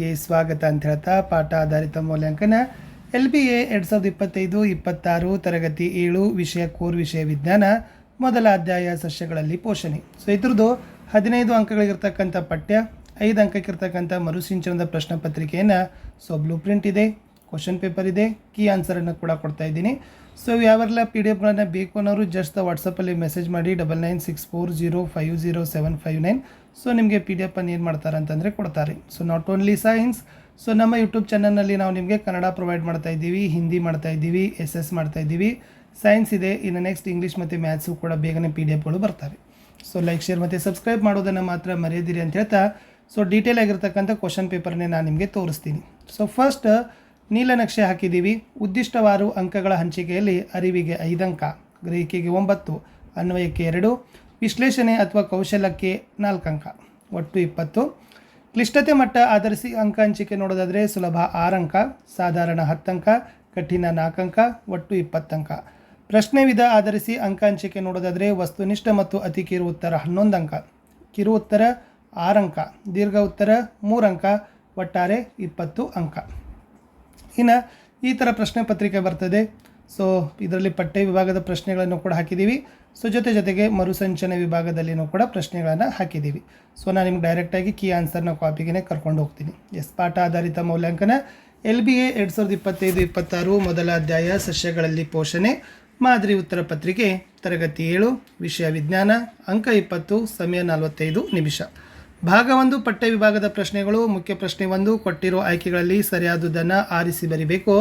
ಗೆ ಸ್ವಾಗತ ಅಂತ ಹೇಳ್ತಾ ಪಾಠ ಆಧಾರಿತ ಮೌಲ್ಯಾಂಕನ ಎಲ್ ಬಿ ಎ ಎರಡು ಸಾವಿರದ ಇಪ್ಪತ್ತೈದು, ಇಪ್ಪತ್ತಾರು ತರಗತಿ ಏಳು ವಿಷಯ ಕೋರ್ ವಿಷಯ ವಿಜ್ಞಾನ ಮೊದಲ ಅಧ್ಯಾಯ ಸಸ್ಯಗಳಲ್ಲಿ ಪೋಷಣೆ. ಸೊ ಇದ್ರದ್ದು ಹದಿನೈದು ಅಂಕಗಳಿಗಿರ್ತಕ್ಕಂಥ ಪಠ್ಯ, ಐದು ಅಂಕಕ್ಕಿರ್ತಕ್ಕಂಥ ಮರುಸಿಂಚನದ ಪ್ರಶ್ನೆ ಪತ್ರಿಕೆಯನ್ನು ಸೊ ಬ್ಲೂ ಪ್ರಿಂಟ್ ಇದೆ, ಕ್ವಶನ್ ಪೇಪರ್ ಇದೆ, ಕೀ ಆನ್ಸರನ್ನು ಕೂಡ ಕೊಡ್ತಾ ಇದ್ದೀನಿ. ಸೊ ಯಾವೆಲ್ಲ ಪಿ ಡಿ ಎಫ್ಗಳನ್ನು ಬೇಕು ಅನ್ನೋರು ಜಸ್ಟ್ ವಾಟ್ಸಪ್ಪಲ್ಲಿ ಮೆಸೇಜ್ ಮಾಡಿ, double nine six four zero five zero seven five nine so ನಿಮಗೆ ಪಿ ಡಿ ಎಫನ್ನು ಏನು ಮಾಡ್ತಾರೆ ಅಂತಂದರೆ ಕೊಡ್ತಾರೆ. So not only science so ನಮ್ಮ ಯೂಟ್ಯೂಬ್ ಚಾನಲ್ನಲ್ಲಿ ನಾವು ನಿಮಗೆ ಕನ್ನಡ ಪ್ರೊವೈಡ್ ಮಾಡ್ತಾ ಇದ್ದೀವಿ, ಹಿಂದಿ ಮಾಡ್ತಾ ಇದ್ದೀವಿ ಎಸ್ ಎಸ್ ಮಾಡ್ತಾ ಇದ್ದೀವಿ. ಸೈನ್ಸ್ ಇದೆ, ಇನ್ನು ನೆಕ್ಸ್ಟ್ ಇಂಗ್ಲೀಷ್ ಮತ್ತು ಮ್ಯಾಥ್ಸು ಕೂಡ ಬೇಗನೆ ಪಿ ಡಿ ಎಫ್ಗಳು ಬರ್ತವೆ. ಸೊ ಲೈಕ್ ಶೇರ್ ಮತ್ತು ಸಬ್ಸ್ಕ್ರೈಬ್ ಮಾಡೋದನ್ನು ಮಾತ್ರ ಮರೆಯದಿರಿ ಅಂತ ಹೇಳ್ತಾ ಸೊ ಡೀಟೇಲ್ ಆಗಿರ್ತಕ್ಕಂಥ ಕ್ವಶನ್ ಪೇಪರ್ನೇ ನಾನು ನಿಮಗೆ ತೋರಿಸ್ತೀನಿ. ಸೊ ಫಸ್ಟ್ ನೀಲನಕ್ಷೆ ಹಾಕಿದ್ದೀವಿ. ಉದ್ದಿಷ್ಟವಾರು ಅಂಕಗಳ ಹಂಚಿಕೆಯಲ್ಲಿ ಅರಿವಿಗೆ ಐದು ಅಂಕ, ಗ್ರಹಿಕೆಗೆ ಒಂಬತ್ತು, ಅನ್ವಯಕ್ಕೆ ಎರಡು ವಿಶ್ಲೇಷಣೆ ಅಥವಾ ಕೌಶಲ್ಯಕ್ಕೆ ನಾಲ್ಕು ಅಂಕ. ಒಟ್ಟು ಇಪ್ಪತ್ತು. ಕ್ಲಿಷ್ಟತೆ ಮಟ್ಟ ಆಧರಿಸಿ ಅಂಕ ಹಂಚಿಕೆ ನೋಡೋದಾದರೆ ಸುಲಭ ಆರು ಅಂಕ, ಸಾಧಾರಣ ಹತ್ತಂಕ ಕಠಿಣ ನಾಲ್ಕು ಅಂಕ, ಒಟ್ಟು ಇಪ್ಪತ್ತಂಕ ಪ್ರಶ್ನೆ ವಿಧ ಆಧರಿಸಿ ಅಂಕ ಹಂಚಿಕೆ ನೋಡೋದಾದರೆ ವಸ್ತುನಿಷ್ಠ ಮತ್ತು ಅತಿ ಕಿರು ಉತ್ತರ ಹನ್ನೊಂದು ಅಂಕ. ಕಿರು ಉತ್ತರ ಆರಂಕ ದೀರ್ಘ ಉತ್ತರ ಮೂರಂಕ ಒಟ್ಟಾರೆ ಇಪ್ಪತ್ತು ಅಂಕ. ಇನ್ನು ಈ ಥರ ಪ್ರಶ್ನೆ ಪತ್ರಿಕೆ ಬರ್ತದೆ. ಸೊ ಇದರಲ್ಲಿ ಪಠ್ಯ ವಿಭಾಗದ ಪ್ರಶ್ನೆಗಳನ್ನು ಕೂಡ ಹಾಕಿದ್ದೀವಿ. ಸೊ ಜೊತೆ ಜೊತೆಗೆ ಮರುಸಂಚನೆ ವಿಭಾಗದಲ್ಲಿನೂ ಕೂಡ ಪ್ರಶ್ನೆಗಳನ್ನು ಹಾಕಿದ್ದೀವಿ. ಸೊ ನಾನು ನಿಮ್ಗೆ ಡೈರೆಕ್ಟಾಗಿ ಕೀ ಆನ್ಸರ್ನ ಕಾಪಿಗೆ ಕರ್ಕೊಂಡು ಹೋಗ್ತೀನಿ. ಎಸ್ ಪಾಠ ಆಧಾರಿತ ಮೌಲ್ಯಾಂಕನ ಎಲ್ ಬಿ ಎ ಎರಡು ಸಾವಿರದ ಇಪ್ಪತ್ತೈದು, ಇಪ್ಪತ್ತಾರು ಮೊದಲ ಅಧ್ಯಾಯ ಸಸ್ಯಗಳಲ್ಲಿ ಪೋಷಣೆ, ಮಾದರಿ ಉತ್ತರ ಪತ್ರಿಕೆ, ತರಗತಿ ಏಳು, ವಿಷಯ ವಿಜ್ಞಾನ, ಅಂಕ ಇಪ್ಪತ್ತು, ಸಮಯ ನಲವತ್ತೈದು ನಿಮಿಷ. ಭಾಗ ಒಂದು ಪಠ್ಯ ವಿಭಾಗದ ಪ್ರಶ್ನೆಗಳು, ಮುಖ್ಯ ಪ್ರಶ್ನೆ ಒಂದು, ಕೊಟ್ಟಿರೋ ಆಯ್ಕೆಗಳಲ್ಲಿ ಸರಿಯಾದುದನ್ನು ಆರಿಸಿ ಬರಿಬೇಕು?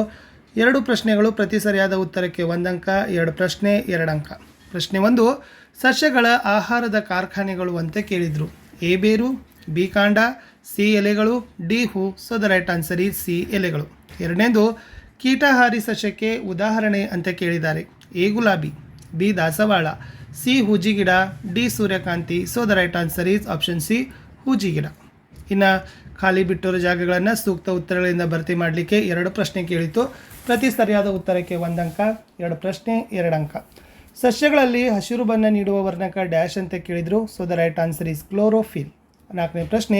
ಎರಡು ಪ್ರಶ್ನೆಗಳು ಪ್ರತಿ ಸರಿಯಾದ ಉತ್ತರಕ್ಕೆ ಒಂದಂಕ, ಎರಡು ಪ್ರಶ್ನೆ, ಎರಡು ಅಂಕ. ಪ್ರಶ್ನೆ ಒಂದು, ಸಸ್ಯಗಳ ಆಹಾರದ ಕಾರ್ಖಾನೆಗಳು ಅಂತ ಕೇಳಿದರು. ಎ ಬೇರು, ಬಿ ಕಾಂಡ, ಸಿ ಎಲೆಗಳು, ಡಿ ಹೂ. ಸೊ ದ ರೈಟ್ ಆನ್ಸರ್ ಈ ಸಿ ಎಲೆಗಳು. ಎರಡನೇದು, ಕೀಟಹಾರಿ ಸಸ್ಯಕ್ಕೆ ಉದಾಹರಣೆ ಅಂತ ಕೇಳಿದ್ದಾರೆ. ಎ ಗುಲಾಬಿ, ಬಿ ದಾಸವಾಳ, ಸಿ ಹೂಜಿ ಗಿಡ ಡಿ ಸೂರ್ಯಕಾಂತಿ. So the right answer is option C ಹೂಜಿ ಗಿಡ ಇನ್ನು ಖಾಲಿ ಬಿಟ್ಟಿರೋ ಜಾಗಗಳನ್ನು ಸೂಕ್ತ ಉತ್ತರಗಳಿಂದ ಭರ್ತಿ ಮಾಡಲಿಕ್ಕೆ ಎರಡು ಪ್ರಶ್ನೆ ಕೇಳಿತು ಪ್ರತಿ ಸರಿಯಾದ ಉತ್ತರಕ್ಕೆ ಒಂದು ಅಂಕ ಎರಡು ಪ್ರಶ್ನೆ, ಎರಡು ಅಂಕ. ಸಸ್ಯಗಳಲ್ಲಿ ಹಸಿರು ಬಣ್ಣ ನೀಡುವ ವರ್ಣಕ ಡ್ಯಾಶ್ ಅಂತ ಕೇಳಿದರು. So the right answer is chlorophyll ನಾಲ್ಕನೇ ಪ್ರಶ್ನೆ,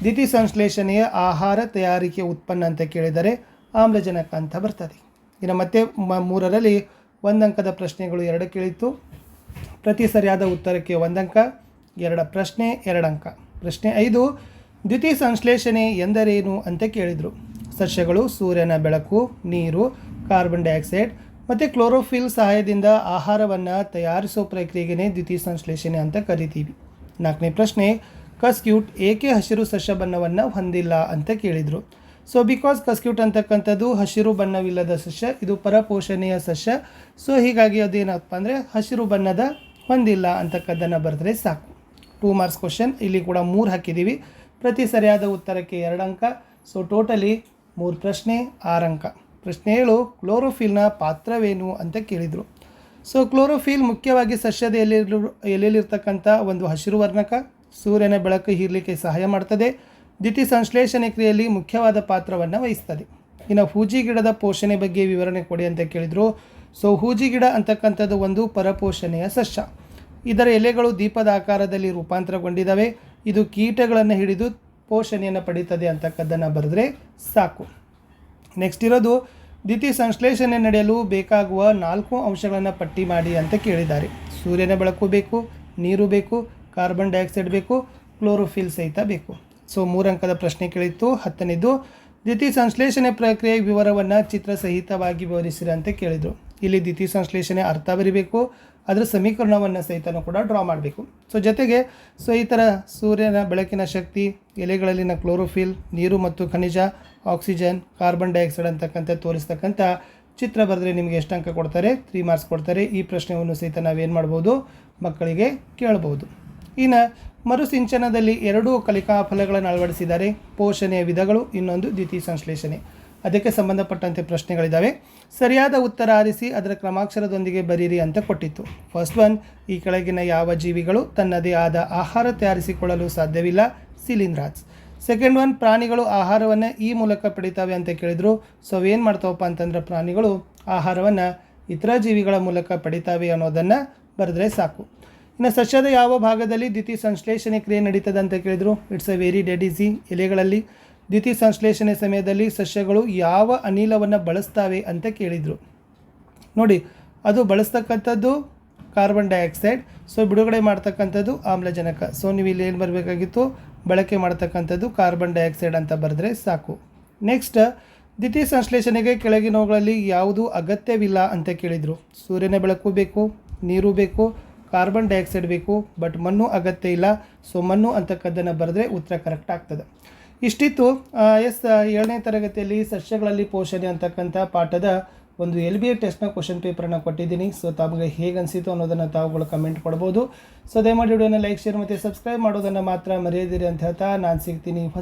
ದ್ವಿತೀಯ ಸಂಶ್ಲೇಷಣೆಯ ಆಹಾರ ತಯಾರಿಕೆ ಉತ್ಪನ್ನ ಅಂತ ಕೇಳಿದರೆ ಆಮ್ಲಜನಕ ಅಂತ ಬರ್ತದೆ. ಇನ್ನು ಮತ್ತೆ ಮೂರರಲ್ಲಿ ಒಂದಂಕದ ಪ್ರಶ್ನೆಗಳು ಎರಡು ಕೇಳಿತ್ತು. ಪ್ರತಿ ಸರಿಯಾದ ಉತ್ತರಕ್ಕೆ ಒಂದಂಕ, ಎರಡು ಪ್ರಶ್ನೆ, ಎರಡಂಕ. ಪ್ರಶ್ನೆ ಐದು, ದ್ವಿತೀಯ ಸಂಶ್ಲೇಷಣೆ ಎಂದರೇನು ಅಂತ ಕೇಳಿದರು. ಸಸ್ಯಗಳು, ಸೂರ್ಯನ ಬೆಳಕು, ನೀರು ಕಾರ್ಬನ್ ಡೈಆಕ್ಸೈಡ್ ಮತ್ತು ಕ್ಲೋರೋಫಿಲ್ ಸಹಾಯದಿಂದ ಆಹಾರವನ್ನು ತಯಾರಿಸೋ ಪ್ರಕ್ರಿಯೆಗೆ ದ್ವಿತೀಯ ಸಂಶ್ಲೇಷಣೆ ಅಂತ ಕರಿತೀವಿ. ನಾಲ್ಕನೇ ಪ್ರಶ್ನೆ, ಕಸ್ಕ್ಯೂಟ್ ಏಕೆ ಹಸಿರು ಸಸ್ಯ ಬಣ್ಣವನ್ನು ಹೊಂದಿಲ್ಲ ಅಂತ ಕೇಳಿದರು. ಸೊ ಬಿಕಾಸ್ ಕಸ್ಕ್ಯೂಟ್ ಅಂತಕ್ಕಂಥದ್ದು ಹಸಿರು ಬಣ್ಣವಿಲ್ಲದ ಸಸ್ಯ, ಇದು ಪರಪೋಷಣೆಯ ಸಸ್ಯ ಸೊ ಹೀಗಾಗಿ ಅದೇನಪ್ಪ ಅಂದರೆ ಹಸಿರು ಬಣ್ಣದ ಹೊಂದಿಲ್ಲ ಅಂತಕ್ಕದ್ದನ್ನು ಬರೆದ್ರೆ ಸಾಕು. ಟೂ ಮಾರ್ಕ್ಸ್ ಕ್ವಶನ್ ಇಲ್ಲಿ ಕೂಡ ಮೂರು ಹಾಕಿದ್ದೀವಿ ಪ್ರತಿ ಸರಿಯಾದ ಉತ್ತರಕ್ಕೆ ಎರಡು ಅಂಕ ಸೊ ಟೋಟಲಿ ಮೂರು ಪ್ರಶ್ನೆ, ಆರಂಕ. ಪ್ರಶ್ನೆ ಏಳು, ಕ್ಲೋರೋಫಿಲ್ನ ಪಾತ್ರವೇನು ಅಂತ ಕೇಳಿದರು. ಸೊ ಕ್ಲೋರೋಫಿಲ್ ಮುಖ್ಯವಾಗಿ ಸಸ್ಯದ ಎಲೆಯಲ್ಲಿ ಎಲೆಯಲ್ಲಿರ್ತಕ್ಕಂಥ ಒಂದು ಹಸಿರು ವರ್ಣಕ, ಸೂರ್ಯನ ಬೆಳಕು ಹೀರಲಿಕ್ಕೆ ಸಹಾಯ ಮಾಡ್ತದೆ ದ್ವಿತೀಯ ಸಂಶ್ಲೇಷಣೆ ಕ್ರಿಯೆಯಲ್ಲಿ ಮುಖ್ಯವಾದ ಪಾತ್ರವನ್ನು ವಹಿಸ್ತದೆ. ಇನ್ನು ಹೂಜಿ ಗಿಡದ ಪೋಷಣೆ ಬಗ್ಗೆ ವಿವರಣೆ ಕೊಡಿ ಅಂತ ಕೇಳಿದರು. ಸೊ ಹೂಜಿ ಗಿಡ ಅಂತಕ್ಕಂಥದ್ದು ಒಂದು ಪರಪೋಷಣೆಯ ಸಸ್ಯ. ಇದರ ಎಲೆಗಳು ದೀಪದ ಆಕಾರದಲ್ಲಿ ರೂಪಾಂತರಗೊಂಡಿದ್ದಾವೆ ಇದು ಕೀಟಗಳನ್ನು ಹಿಡಿದು ಪೋಷಣೆಯನ್ನು ಪಡೀತದೆ ಅಂತಕ್ಕದ್ದನ್ನು ಬರೆದ್ರೆ ಸಾಕು. ನೆಕ್ಸ್ಟ್ ಇರೋದು, ದ್ವಿತೀಯ ಸಂಶ್ಲೇಷಣೆ ನಡೆಯಲು ಬೇಕಾಗುವ ನಾಲ್ಕು ಅಂಶಗಳನ್ನು ಪಟ್ಟಿ ಮಾಡಿ ಅಂತ ಕೇಳಿದ್ದಾರೆ. ಸೂರ್ಯನ ಬೆಳಕು ಬೇಕು, ನೀರು ಬೇಕು ಕಾರ್ಬನ್ ಡೈಆಕ್ಸೈಡ್ ಬೇಕು ಕ್ಲೋರೋಫಿಲ್ ಸಹಿತ ಬೇಕು. ಸೊ ಮೂರಂಕದ ಪ್ರಶ್ನೆ ಕೇಳಿತ್ತು. ಹತ್ತನೇದು, ದ್ವಿತೀಯ ಸಂಶ್ಲೇಷಣೆ ಪ್ರಕ್ರಿಯೆ ವಿವರವನ್ನು ಚಿತ್ರ ಸಹಿತವಾಗಿ ಅಂತ ಕೇಳಿದರು. ಇಲ್ಲಿ ದ್ವಿತೀಯ ಸಂಶ್ಲೇಷಣೆ ಅರ್ಥ ಬರಿಬೇಕು ಅದರ ಸಮೀಕರಣವನ್ನು ಸಹಿತನೂ ಕೂಡ ಡ್ರಾ ಮಾಡಬೇಕು. ಸೊ ಜೊತೆಗೆ ಸೊ ಈ ಥರ ಸೂರ್ಯನ ಬೆಳಕಿನ ಶಕ್ತಿ, ಎಲೆಗಳಲ್ಲಿನ ಕ್ಲೋರೋಫಿಲ್ ನೀರು ಮತ್ತು ಖನಿಜ ಆಕ್ಸಿಜನ್ ಕಾರ್ಬನ್ ಡೈಆಕ್ಸೈಡ್ ಅಂತಕ್ಕಂಥ ತೋರಿಸ್ತಕ್ಕಂಥ ಚಿತ್ರ ಬರೆದ್ರೆ ನಿಮಗೆ ಎಷ್ಟು ಅಂಕ ಕೊಡ್ತಾರೆ? ತ್ರೀ ಮಾರ್ಕ್ಸ್ ಕೊಡ್ತಾರೆ. ಈ ಪ್ರಶ್ನೆಯನ್ನು ಸಹಿತ ನಾವೇನು ಮಾಡ್ಬೋದು? ಮಕ್ಕಳಿಗೆ ಕೇಳಬಹುದು ಇನ್ನು, ಮರುಸಿಂಚನದಲ್ಲಿ ಎರಡೂ ಕಲಿಕಾ ಫಲಗಳನ್ನು ಅಳವಡಿಸಿದ್ದಾರೆ. ಪೋಷಣೆಯ ವಿಧಗಳು, ಇನ್ನೊಂದು ದ್ವಿತೀಯ ಸಂಶ್ಲೇಷಣೆ. ಅದಕ್ಕೆ ಸಂಬಂಧಪಟ್ಟಂತೆ ಪ್ರಶ್ನೆಗಳಿದ್ದಾವೆ ಸರಿಯಾದ ಉತ್ತರ ಆರಿಸಿ ಅದರ ಕ್ರಮಾಕ್ಷರದೊಂದಿಗೆ ಬರೀರಿ ಅಂತ ಕೊಟ್ಟಿತ್ತು. ಫಸ್ಟ್ ಒನ್ ಈ ಕೆಳಗಿನ ಯಾವ ಜೀವಿಗಳು ತನ್ನದೇ ಆದ ಆಹಾರ ತಯಾರಿಸಿಕೊಳ್ಳಲು ಸಾಧ್ಯವಿಲ್ಲ? ಸಿಲಿಂದ್ರಾಜ್ ಸೆಕೆಂಡ್ ಒನ್ ಪ್ರಾಣಿಗಳು ಆಹಾರವನ್ನು ಈ ಮೂಲಕ ಪಡಿತಾವೆ ಅಂತ ಕೇಳಿದರು. ಸೊ ಏನು ಮಾಡ್ತಾವಪ್ಪ ಅಂತಂದ್ರೆ ಪ್ರಾಣಿಗಳು ಆಹಾರವನ್ನು ಇತರ ಜೀವಿಗಳ ಮೂಲಕ ಪಡಿತಾವೆ ಅನ್ನೋದನ್ನು ಬರೆದ್ರೆ ಸಾಕು. ಇನ್ನು ಸಸ್ಯದ ಯಾವ ಭಾಗದಲ್ಲಿ ದ್ವಿತೀಯ ಸಂಶ್ಲೇಷಣೆ ಕ್ರಿಯೆ ನಡೀತದೆ ಅಂತ ಕೇಳಿದರು. It's a very dead easy ಎಲೆಗಳಲ್ಲಿ. ದ್ಯುತಿ ಸಂಶ್ಲೇಷಣೆ ಸಮಯದಲ್ಲಿ ಸಸ್ಯಗಳು ಯಾವ ಅನಿಲವನ್ನು ಬಳಸ್ತಾವೆ ಅಂತ ಕೇಳಿದರು. ನೋಡಿ, ಅದು ಬಳಸ್ತಕ್ಕಂಥದ್ದು ಕಾರ್ಬನ್ ಡೈಆಕ್ಸೈಡ್ ಸೊ ಬಿಡುಗಡೆ ಮಾಡ್ತಕ್ಕಂಥದ್ದು ಆಮ್ಲಜನಕ. ಸೊ ನೀವು ಇಲ್ಲಿ ಏನು ಬರಬೇಕಾಗಿತ್ತು? ಬಳಕೆ ಮಾಡ್ತಕ್ಕಂಥದ್ದು ಕಾರ್ಬನ್ ಡೈಆಕ್ಸೈಡ್ ಅಂತ ಬರೆದ್ರೆ ಸಾಕು. ನೆಕ್ಸ್ಟ್ ದ್ವಿತೀಯ ಸಂಶ್ಲೇಷಣೆಗೆ ಕೆಳಗಿನವುಗಳಲ್ಲಿ ಯಾವುದು ಅಗತ್ಯವಿಲ್ಲ ಅಂತ ಕೇಳಿದರು. ಸೂರ್ಯನ ಬೆಳಕು ಬೇಕು, ನೀರು ಬೇಕು ಕಾರ್ಬನ್ ಡೈಆಕ್ಸೈಡ್ ಬೇಕು ಬಟ್ ಮಣ್ಣು ಅಗತ್ಯ ಇಲ್ಲ. ಸೊ ಮಣ್ಣು ಅಂತಕ್ಕದ್ದನ್ನು ಬರೆದ್ರೆ ಉತ್ತರ ಕರೆಕ್ಟ್ ಆಗ್ತದೆ. ಇಷ್ಟಿತ್ತು. ಎಸ್ ಏಳನೇ ತರಗತಿಯಲ್ಲಿ ಸಸ್ಯಗಳಲ್ಲಿ ಪೋಷಣೆ ಅಂತಕ್ಕಂಥ ಪಾಠದ ಒಂದು ಎಲ್ ಬಿ ಎ ಟೆಸ್ಟ್ನ ಕ್ವಶನ್ ಪೇಪರನ್ನು ಕೊಟ್ಟಿದ್ದೀನಿ. ಸೊ ತಮಗೆ ಹೇಗೆ ಅನಿಸಿತು ಅನ್ನೋದನ್ನು ತಾವುಗಳು ಕಮೆಂಟ್ ಕೊಡ್ಬೋದು. ಸೊ ದಯಮಾಡಿ ವಿಡಿಯೋನ ಲೈಕ್ ಶೇರ್ ಮತ್ತು ಸಬ್ಸ್ಕ್ರೈಬ್ ಮಾಡೋದನ್ನು ಮಾತ್ರ ಮರೆಯದಿರಿ ಅಂತ ಹೇಳ್ತಾ ನಾನು ಸಿಗ್ತೀನಿ.